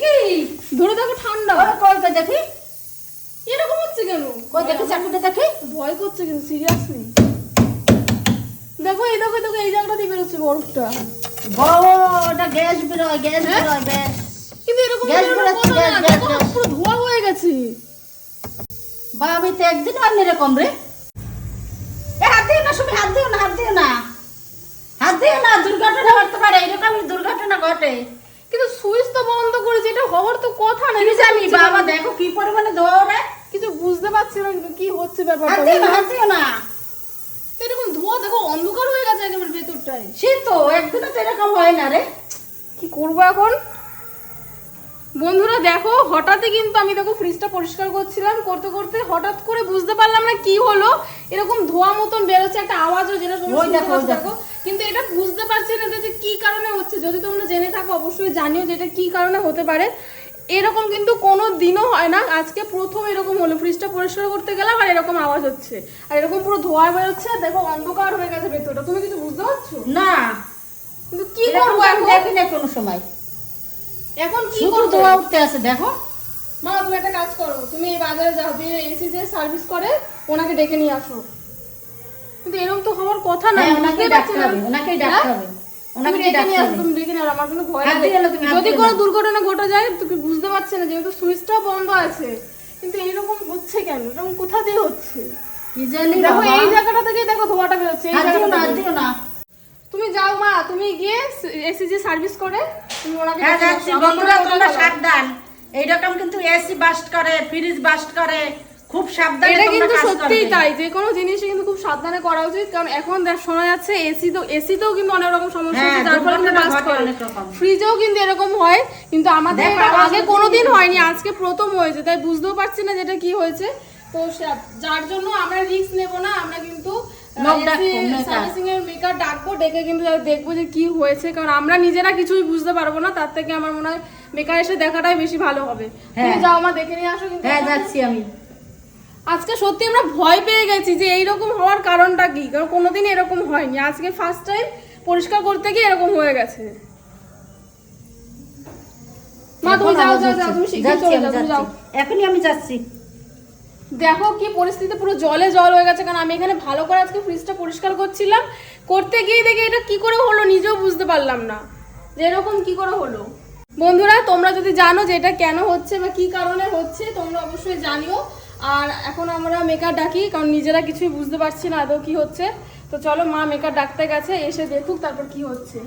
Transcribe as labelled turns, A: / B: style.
A: কি? ধরে দেখো ঠান্ডা। কলটা দেখি। এরকম হচ্ছে কেন? কই দেখি চাকুটা দেখি।
B: ভয় করছে কিন্তু সিরিয়াসলি দেখো এই দেখো দেখো এই জায়গাটা বেরোচ্ছে বরফটা।
A: বড়টা গ্যাস বেরোয় গ্যাস
B: হ্যাঁ?
A: বেরোয়
B: কিন্তু এরকম
A: গ্যাস বেরোচ্ছে
B: হয়ে গেছে।
A: বা আমি তো একদিন আর এরকম রে। এ হাত দিও না সবাই হাত দিও না হাত দিও না। হাত দিও না দুর্ঘটনা ঘটতে পারে এরকম দুর্ঘটনা ঘটে।
B: কিন্তু সুইচ তো বন্ধ করেছে এটা হওয়ার তো কথা না
A: কি জানি বাবা দেখো কি পরিমাণে দৌড়ে
B: কিছু বুঝতে পারছি না কিন্তু কি হচ্ছে ব্যাপারটা
A: দিও না
B: এরকম ধোয়া দেখো অন্ধকার হয়ে গেছে একেবারে ভেতরটায়।
A: সে তো একদিনও তো এরকম হয় না রে।
B: কি করব এখন? বন্ধুরা দেখো হঠাৎই কিন্তু আমি দেখো ফ্রিজটা পরিষ্কার করছিলাম করতে করতে হঠাৎ করে বুঝতে পারলাম না কি হলো। এরকম ধোয়া মতন বেরোচ্ছে একটা আওয়াজও যেটা
A: দেখো,
B: কিন্তু এটা বুঝতে পারছি না যে যদি তোমরা জেনে থাকো অবশ্যই জানিও যে এটা কি কারণে হতে পারে। এরকম কিন্তু কোনো দিনও হয় না। আজকে প্রথম এরকম হলো। ফ্রিজটা পরিষ্কার করতে গেলাম আর এরকম আওয়াজ হচ্ছে। আর এরকম পুরো ধোয়া বেরোচ্ছে। দেখো অন্ধকার হয়ে গেছে ভেতরটা। তুমি কিছু বুঝতে পারছ?
A: না।
B: কিন্তু কি করব এখন?
A: দেখি না কোনো সময়।
B: এখন কি করব?
A: দোয়া উঠতে আছে দেখো।
B: মা তুমি একটা কাজ করো। তুমি এই বাজারে যাও। দিয়ে এসি যে সার্ভিস করে ওনাকে ডেকে নিয়ে আসো। কিন্তু এরকম তো হওয়ার কথা না।
A: হ্যাঁ, ওনাকেই ডাকতে হবে ওনাকেই
B: হ্যাঁ?
A: ডাকতে হবে।
B: তুমি ডেকে আমার কোনো ভয় যদি কোনো দুর্ঘটনা ঘটে যায় তুমি বুঝতে পারছি না যেহেতু সুইচটাও বন্ধ আছে। কিন্তু এইরকম হচ্ছে কেন? এরকম কোথা দিয়ে হচ্ছে?
A: কি জানি
B: দেখো এই জায়গাটা থেকে দেখো ধোঁয়াটা বেরোচ্ছে এই জায়গাটা
A: না, দিও না।
B: তুমি যাও মা তুমি গিয়ে এসি যে সার্ভিস করে তুমি ওনাকে
A: হ্যাঁ যাচ্ছি। বন্ধুরা তোমরা সাবধান। এইরকম কিন্তু এসি বাস্ট করে ফ্রিজ বাস্ট করে খুব সাবধানে
B: এটা কিন্তু সত্যিই তাই যে কোনো জিনিসই কিন্তু খুব সাবধানে করা উচিত কারণ এখন দেখ শোনা যাচ্ছে এসি তো এসিতেও কিন্তু অনেক রকম সমস্যা
A: হ্যাঁ,
B: হচ্ছে যার ফলে কিন্তু
A: ঘটে
B: করে ফ্রিজেও কিন্তু এরকম হয় কিন্তু আমাদের আগে কোনোদিন হয়নি আজকে প্রথম হয়েছে তাই বুঝতেও পারছি না যেটা কি হয়েছে। তো যার জন্য আমরা রিস্ক নেব না আমরা কিন্তু সার্ভিসিং এর মেকার ডাকবো ডেকে কিন্তু দেখব যে কি হয়েছে কারণ আমরা নিজেরা কিছুই বুঝতে পারব না তার থেকে আমার মনে হয় মেকার এসে দেখাটাই বেশি ভালো হবে। তুমি
A: হ্যাঁ।
B: যাও আমার দেখে নিয়ে আসো কিন্তু
A: হ্যাঁ যাচ্ছি আমি।
B: আজকে সত্যি আমরা ভয় পেয়ে গেছি যে এইরকম হওয়ার কারণটা কি? কারণ কোনোদিন এরকম হয়নি। আজকে ফার্স্ট টাইম পরিষ্কার করতে গিয়ে এরকম হয়ে গেছে। মা তুমি যাও যাও যাও তুমি শিগগির চলে যাও তুমি যাও।
A: এখনই আমি যাচ্ছি।
B: দেখো কি পরিস্থিতি পুরো জলে জল হয়ে গেছে। কারণ আমি এখানে ভালো করে আজকে ফ্রিজটা পরিষ্কার করছিলাম। করতে গিয়ে দেখি এটা কি করে হলো নিজেও বুঝতে পারলাম না। যে এরকম কি করে হলো? বন্ধুরা তোমরা যদি জানো যে এটা কেন হচ্ছে বা কি কারণে হচ্ছে তোমরা অবশ্যই জানিও। আর এখন আমরা মেকার ডাকি, কারণ নিজেরা কিছুই বুঝতে পারছি না আদৌ কি হচ্ছে। তো চলো মা মেকার ডাকতে গেছে, এসে দেখুক তারপর কি হচ্ছে।